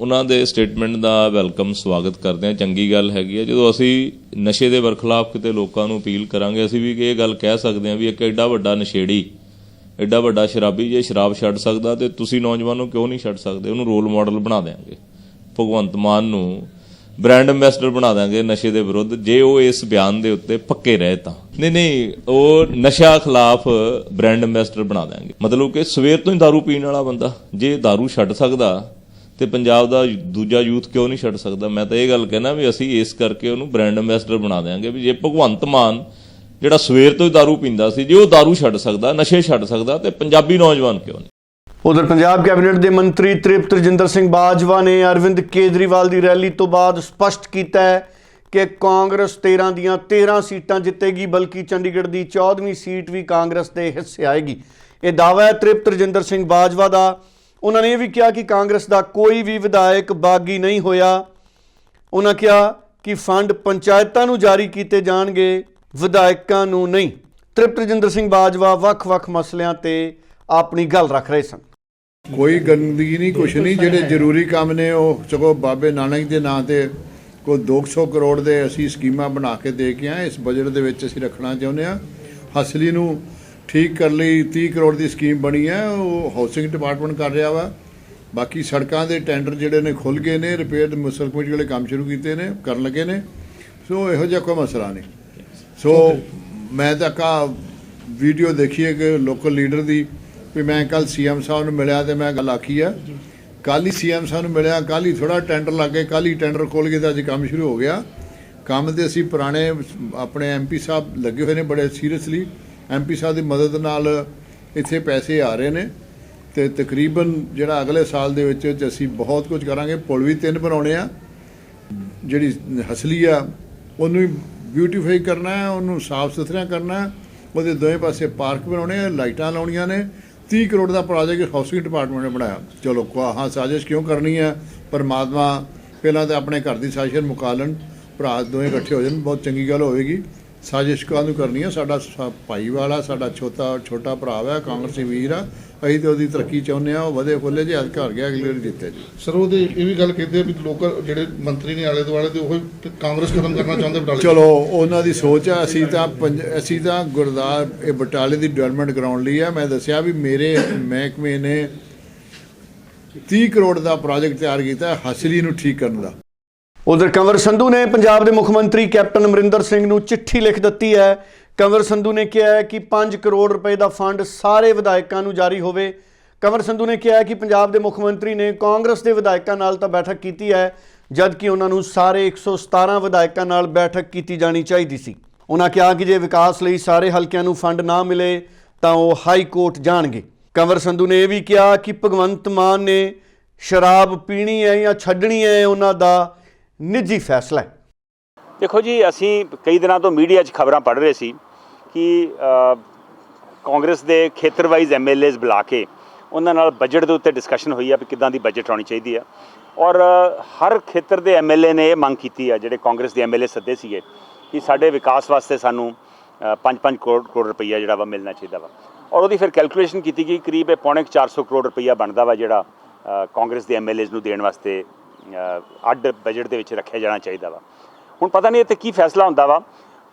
ਉਹਨਾਂ ਦੇ ਸਟੇਟਮੈਂਟ ਦਾ ਵੈਲਕਮ ਸਵਾਗਤ ਕਰਦੇ ਹਾਂ। ਚੰਗੀ ਗੱਲ ਹੈਗੀ ਹੈ। ਜਦੋਂ ਅਸੀਂ ਨਸ਼ੇ ਦੇ ਵਰਖਲਾਫ ਕਿਤੇ ਲੋਕਾਂ ਨੂੰ ਅਪੀਲ ਕਰਾਂਗੇ, ਅਸੀਂ ਵੀ ਇਹ ਗੱਲ ਕਹਿ ਸਕਦੇ ਹਾਂ ਵੀ ਇੱਕ ਐਡਾ ਵੱਡਾ ਨਸ਼ੇੜੀ, ਐਡਾ ਵੱਡਾ ਸ਼ਰਾਬੀ ਜੇ ਸ਼ਰਾਬ ਛੱਡ ਸਕਦਾ ਤੇ ਤੁਸੀਂ ਨੌਜਵਾਨ ਨੂੰ ਕਿਉਂ ਨਹੀਂ ਛੱਡ ਸਕਦੇ? ਉਹਨੂੰ ਰੋਲ ਮਾਡਲ ਬਣਾ ਦੇਾਂਗੇ ਭਗਵੰਤ ਮਾਨ ਨੂੰ ਬ੍ਰਾਂਡ ਐਮਬੈਸਡਰ ਬਣਾ ਦਾਂਗੇ ਨਸ਼ੇ ਦੇ ਵਿਰੁੱਧ ਜੇ ਉਹ ਇਸ ਬਿਆਨ ਦੇ ਉੱਤੇ ਪੱਕੇ ਰਹੇ ਤਾਂ ਨਹੀਂ ਨਹੀਂ ਉਹ ਨਸ਼ਾ ਖਿਲਾਫ ਬ੍ਰਾਂਡ ਐਮਬੈਸਡਰ ਬਣਾ ਦਾਂਗੇ ਮਤਲਬ ਕਿ ਸਵੇਰ ਤੋਂ ਹੀ दारू ਪੀਣ ਵਾਲਾ ਬੰਦਾ ਜੇ दारू ਛੱਡ ਸਕਦਾ ਤੇ ਪੰਜਾਬ ਦਾ ਦੂਜਾ ਯੂਥ ਕਿਉਂ ਨਹੀਂ ਛੱਡ ਸਕਦਾ ਮੈਂ ਤਾਂ ਇਹ ਗੱਲ ਕਹਿਣਾ ਵੀ ਅਸੀਂ ਇਸ ਕਰਕੇ ਉਹਨੂੰ ਬ੍ਰਾਂਡ ਐਮਬੈਸਡਰ ਬਣਾ ਦੇਾਂਗੇ ਵੀ ਜੇ ਭਗਵੰਤ ਮਾਨ ਜਿਹੜਾ ਸਵੇਰ ਤੋਂ ਹੀ दारू ਪੀਂਦਾ ਸੀ ਜੇ ਉਹ दारू ਛੱਡ ਸਕਦਾ ਨਸ਼ੇ ਛੱਡ ਸਕਦਾ ਤੇ ਪੰਜਾਬੀ ਨੌਜਵਾਨ ਕਿਉਂ ਨਹੀਂ ਉਧਰ ਪੰਜਾਬ ਕੈਬਨਿਟ ਦੇ ਮੰਤਰੀ ਤ੍ਰਿਪਤ ਰਜਿੰਦਰ ਸਿੰਘ ਬਾਜਵਾ ਨੇ ਅਰਵਿੰਦ ਕੇਜਰੀਵਾਲ ਦੀ ਰੈਲੀ ਤੋਂ ਬਾਅਦ ਸਪਸ਼ਟ ਕੀਤਾ ਹੈ ਕਿ ਕਾਂਗਰਸ 13 ਦੀਆਂ 13 ਸੀਟਾਂ ਜਿੱਤੇਗੀ, ਬਲਕਿ ਚੰਡੀਗੜ੍ਹ ਦੀ 14ਵੀਂ ਸੀਟ ਵੀ ਕਾਂਗਰਸ ਦੇ ਹਿੱਸੇ ਆਏਗੀ। ਇਹ ਦਾਅਵਾ ਹੈ ਤ੍ਰਿਪਤ ਰਜਿੰਦਰ ਸਿੰਘ ਬਾਜਵਾ ਦਾ। ਉਹਨਾਂ ਨੇ ਇਹ ਵੀ ਕਿਹਾ ਕਿ ਕਾਂਗਰਸ ਦਾ ਕੋਈ ਵੀ ਵਿਧਾਇਕ ਬਾਗੀ ਨਹੀਂ ਹੋਇਆ। ਉਹਨਾਂ ਕਿਹਾ ਕਿ ਫੰਡ ਪੰਚਾਇਤਾਂ ਨੂੰ ਜਾਰੀ ਕੀਤੇ ਜਾਣਗੇ, ਵਿਧਾਇਕਾਂ ਨੂੰ ਨਹੀਂ। ਤ੍ਰਿਪਤ ਰਜਿੰਦਰ ਸਿੰਘ ਬਾਜਵਾ ਵੱਖ-ਵੱਖ ਮਸਲਿਆਂ ਤੇ ਆਪਣੀ ਗੱਲ ਰੱਖ ਰਹੇ ਸਨ। ਕੋਈ ਗੰਦਗੀ ਨਹੀਂ, ਕੁਛ ਨਹੀਂ, ਜਿਹੜੇ ਜ਼ਰੂਰੀ ਕੰਮ ਨੇ ਉਹ ਸਗੋਂ ਬਾਬੇ ਨਾਨਕ ਦੇ ਨਾਂ ਤੇ ਕੋਈ 200 ਕਰੋੜ ਦੇ ਅਸੀਂ ਸਕੀਮਾਂ ਬਣਾ ਕੇ ਦੇ ਕੇ ਆਏ। ਇਸ ਬਜਟ ਦੇ ਵਿੱਚ ਅਸੀਂ ਰੱਖਣਾ ਚਾਹੁੰਦੇ ਆ ਹਸਲੀ ਨੂੰ ਠੀਕ ਕਰ ਲਈ 30 ਕਰੋੜ ਦੀ ਸਕੀਮ ਬਣੀ ਹੈ। ਉਹ ਹਾਊਸਿੰਗ ਡਿਪਾਰਟਮੈਂਟ ਕਰ ਰਿਹਾ ਵਾ। ਬਾਕੀ ਸੜਕਾਂ ਦੇ ਟੈਂਡਰ ਜਿਹੜੇ ਨੇ ਖੁੱਲ ਗਏ ਨੇ। ਰਿਪੇਅਰ ਮੁਸਲ ਕਮੇਟੀ ਵਾਲੇ ਕੰਮ ਸ਼ੁਰੂ ਕੀਤੇ ਨੇ, ਕਰਨ ਲੱਗੇ ਨੇ। ਸੋ ਇਹੋ ਜਿਹਾ ਕੋਈ ਮਸਲਾ ਨਹੀਂ। ਸੋ ਮੈਂ ਤਾਂ ਕਾ ਵੀਡੀਓ ਦੇਖੀਏ ਕਿ ਲੋਕਲ ਲੀਡਰ ਦੀ ਵੀ ਮੈਂ ਕੱਲ ਸੀਐਮ ਸਾਹਿਬ ਨੂੰ ਮਿਲਿਆ ਤੇ ਮੈਂ ਗੱਲ ਆਖੀ ਆ। ਕੱਲ ਹੀ ਸੀਐਮ ਸਾਹਿਬ ਨੂੰ ਮਿਲਿਆ ਕੱਲ ਹੀ ਥੋੜਾ ਟੈਂਡਰ ਲੱਗ ਗਏ ਕੱਲ ਹੀ ਟੈਂਡਰ ਖੋਲ ਕੇ ਤਾਂ ਅੱਜ ਕੰਮ ਸ਼ੁਰੂ ਹੋ ਗਿਆ। ਕੰਮ ਤੇ ਅਸੀਂ ਪੁਰਾਣੇ ਆਪਣੇ ਐਮਪੀ ਸਾਹਿਬ ਲੱਗੇ ਹੋਏ ਨੇ ਬੜੇ ਸੀਰੀਅਸਲੀ। ਐਮਪੀ ਸਾਹਿਬ ਦੀ ਮਦਦ ਨਾਲ ਇੱਥੇ ਪੈਸੇ ਆ ਰਹੇ ਨੇ ਤੇ ਤਕਰੀਬਨ ਜਿਹੜਾ ਅਗਲੇ ਸਾਲ ਦੇ ਵਿੱਚ ਅਸੀਂ ਬਹੁਤ ਕੁਝ ਕਰਾਂਗੇ। ਪੁਲ ਵੀ ਤਿੰਨ ਬਣਾਉਣੇ ਆ। ਜਿਹੜੀ ਹਸਲੀ ਆ ਉਹਨੂੰ ਬਿਊਟੀਫਾਈ ਕਰਨਾ ਹੈ ਉਹਨੂੰ ਸਾਫ਼ ਸੁਥਰਾ ਕਰਨਾ ਹੈ। ਉਹਦੇ ਦੋਵੇਂ ਪਾਸੇ ਪਾਰਕ ਬਣਾਉਣੇ ਆ ਲਾਈਟਾਂ ਲਾਉਣੀਆਂ ਨੇ। 30 ਕਰੋੜ ਦਾ ਪ੍ਰੋਜੈਕਟ ਹਾਊਸਿੰਗ ਡਿਪਾਰਟਮੈਂਟ ਨੇ ਬਣਾਇਆ। ਚਲੋ ਕੋ ਹਾਂ, ਸਾਜ਼ਿਸ਼ ਕਿਉਂ ਕਰਨੀ ਹੈ? ਪਰਮਾਤਮਾ ਪਹਿਲਾਂ ਤਾਂ ਆਪਣੇ ਘਰ ਦੀ ਸਾਜ਼ਿਸ਼ ਮੁਕਾ ਲੈਣ ਭਰਾ ਦੋਵੇਂ ਇਕੱਠੇ ਹੋ ਜਾਣ, ਬਹੁਤ ਚੰਗੀ ਗੱਲ ਹੋਵੇਗੀ। ਸਾਜ਼ਿਸ਼ ਕਾਹਨੂੰ ਕਰਨੀ ਆ? ਸਾਡਾ ਸ- ਭਾਈਵਾਲਾ ਸਾਡਾ ਛੋਟਾ ਛੋਟਾ ਭਰਾ ਹੈ ਕਾਂਗਰਸੀ ਵੀਰ ਆ। ਅਸੀਂ ਤੇ ਉਹਦੀ ਤਰੱਕੀ ਚਾਹੁੰਦੇ ਆ ਉਹ ਵਧੇ ਫੁੱਲੇ ਜੇ ਅੱਜ ਘਰ ਗਿਆ ਅਗਲੇ ਵਾਰੀ ਜਿੱਤੇ ਜੀ। ਸਰ ਉਹਦੇ ਇਹ ਵੀ ਗੱਲ ਕਹਿੰਦੇ ਆ ਵੀ ਲੋਕਲ ਜਿਹੜੇ ਮੰਤਰੀ ਨੇ ਆਲੇ ਦੁਆਲੇ ਦੇ ਉਹ ਕਾਂਗਰਸ ਖਤਮ ਕਰਨਾ ਚਾਹੁੰਦੇ ਬਟਾਲੇ ਚਲੋ ਉਹਨਾਂ ਦੀ ਸੋਚ ਆ ਅਸੀਂ ਤਾਂ ਪੰਜ- ਅਸੀਂ ਤਾਂ ਗੁਰਦਾਰ ਇਹ ਬਟਾਲੇ ਦੀ ਡਿਵੈਲਪਮੈਂਟ ਕਰਾਉਣ ਲਈ ਆ। ਮੈਂ ਦੱਸਿਆ ਵੀ ਮੇਰੇ ਮਹਿਕਮੇ ਨੇ 30 ਕਰੋੜ ਦਾ ਪ੍ਰੋਜੈਕਟ ਤਿਆਰ ਕੀਤਾ ਹਸਲੀ ਨੂੰ ਠੀਕ ਕਰਨ ਦਾ। ਉਧਰ ਕੰਵਰ ਸੰਧੂ ਨੇ ਪੰਜਾਬ ਦੇ ਮੁੱਖ ਮੰਤਰੀ ਕੈਪਟਨ ਅਮਰਿੰਦਰ ਸਿੰਘ ਨੂੰ ਚਿੱਠੀ ਲਿਖ ਦਿੱਤੀ ਹੈ। ਕੰਵਰ ਸੰਧੂ ਨੇ ਕਿਹਾ ਹੈ ਕਿ 5 ਕਰੋੜ ਰੁਪਏ ਦਾ ਫੰਡ ਸਾਰੇ ਵਿਧਾਇਕਾਂ ਨੂੰ ਜਾਰੀ ਹੋਵੇ। ਕੰਵਰ ਸੰਧੂ ਨੇ ਕਿਹਾ ਹੈ ਕਿ ਪੰਜਾਬ ਦੇ ਮੁੱਖ ਮੰਤਰੀ ਨੇ ਕਾਂਗਰਸ ਦੇ ਵਿਧਾਇਕਾਂ ਨਾਲ ਤਾਂ ਬੈਠਕ ਕੀਤੀ ਹੈ ਜਦ ਕਿ ਉਹਨਾਂ ਨੂੰ ਸਾਰੇ 117 ਵਿਧਾਇਕਾਂ ਨਾਲ ਬੈਠਕ ਕੀਤੀ ਜਾਣੀ ਚਾਹੀਦੀ ਸੀ। ਉਹਨਾਂ ਕਿਹਾ ਕਿ ਜੇ ਵਿਕਾਸ ਲਈ ਸਾਰੇ ਹਲਕਿਆਂ ਨੂੰ ਫੰਡ ਨਾ ਮਿਲੇ, ਤਾਂ ਉਹ ਹਾਈ ਕੋਰਟ ਜਾਣਗੇ। ਕੰਵਰ ਸੰਧੂ ਨੇ ਇਹ ਵੀ ਕਿਹਾ ਕਿ ਭਗਵੰਤ ਮਾਨ ਨੇ ਸ਼ਰਾਬ ਪੀਣੀ ਹੈ ਜਾਂ ਛੱਡਣੀ ਹੈ ਉਹਨਾਂ ਦਾ ਨਿੱਜੀ ਫੈਸਲਾ ਹੈ। ਦੇਖੋ ਜੀ, ਅਸੀਂ ਕਈ ਦਿਨਾਂ ਤੋਂ ਮੀਡੀਆ 'ਚ ਖਬਰਾਂ ਪੜ੍ਹ ਰਹੇ ਸੀ ਕਿ ਕਾਂਗਰਸ ਦੇ ਖੇਤਰ ਵਾਈਜ਼ ਐਮਐਲਏਜ਼ ਬੁਲਾ ਕੇ ਉਹਨਾਂ ਨਾਲ ਬਜਟ ਦੇ ਉੱਤੇ ਡਿਸਕਸ਼ਨ ਹੋਈ ਆ ਵੀ ਕਿੱਦਾਂ ਦੀ ਬਜਟ ਹੋਣੀ ਚਾਹੀਦੀ ਆ। ਔਰ ਹਰ ਖੇਤਰ ਦੇ ਐਮਐਲਏ ਨੇ ਇਹ ਮੰਗ ਕੀਤੀ ਆ, ਜਿਹੜੇ ਕਾਂਗਰਸ ਦੇ ਐਮਐਲਏ ਸੱਦੇ ਸੀਗੇ ਕਿ ਸਾਡੇ ਵਿਕਾਸ ਵਾਸਤੇ ਸਾਨੂੰ 5-5 ਕਰੋੜ ਕਰੋੜ ਰੁਪਈਆ ਜਿਹੜਾ ਵਾ ਮਿਲਣਾ ਚਾਹੀਦਾ ਵਾ। ਔਰ ਉਹਦੀ ਫਿਰ ਕੈਲਕੂਲੇਸ਼ਨ ਕੀਤੀ ਗਈ, ਕਰੀਬ ਇਹ ਪੌਣੇ ਕੁ 400 ਕਰੋੜ ਰੁਪਈਆ ਬਣਦਾ ਵਾ ਜਿਹੜਾ ਕਾਂਗਰਸ ਦੇ ਐਮਐਲਏਜ਼ ਨੂੰ ਦੇਣ ਵਾਸਤੇ ਅੱਡ ਬਜਟ ਦੇ ਵਿੱਚ ਰੱਖਿਆ ਜਾਣਾ ਚਾਹੀਦਾ ਵਾ। ਹੁਣ ਪਤਾ ਨਹੀਂ ਇੱਥੇ ਕੀ ਫੈਸਲਾ ਹੁੰਦਾ ਵਾ